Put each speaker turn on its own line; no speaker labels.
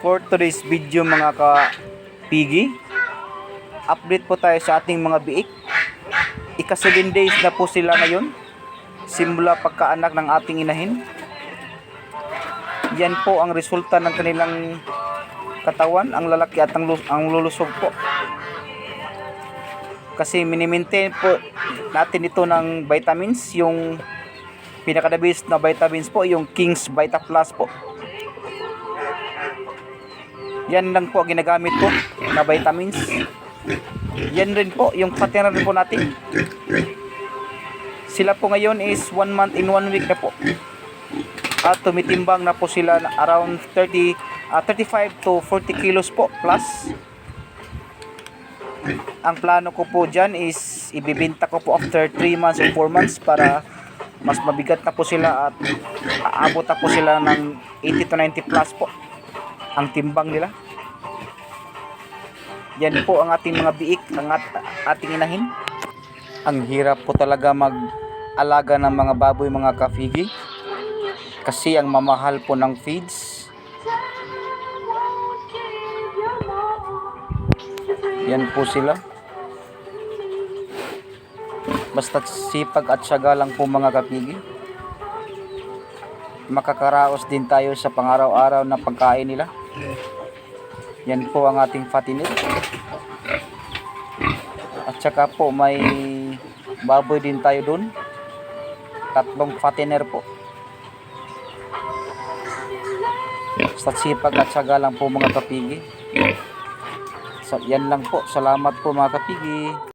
For today's video mga ka-pigi, update po tayo sa ating mga biik. Ika 7 days na po sila ngayon, simula pagkaanak ng ating inahin. Yan po ang resulta ng kanilang katawan, ang lalaki at ang, ang lulusog po. Kasi minimaintain po natin ito ng vitamins, yung pinakadabis na vitamins po, yung King's Vita Plus po. Yan lang po ginagamit ko na vitamins. Yan rin po, yung partner rin po natin. Sila po ngayon is 1 month in 1 week na po. At tumitimbang na po sila around 30, ah, 35 to 40 kilos po plus. Ang plano ko po dyan is ibibinta ko po after 3 months or 4 months para mas mabigat na po sila at aabot na po sila ng 80 to 90 plus po ang timbang nila. Yan po ang ating mga biik, ang at, ating inahin. Ang hirap po talaga mag-alaga ng mga baboy, mga kafigi. Kasi ang mamahal po ng feeds. Yan po sila. Basta sipag at syaga lang po mga kapigi. Makakaraos din tayo sa pangaraw-araw na pagkain nila. Yan po ang ating fattener. At saka po may baboy din tayo dun. Tatlong fattener po. Basta sipag at syaga lang po mga kapigi. So, yan lang po. Salamat po mga kapigi.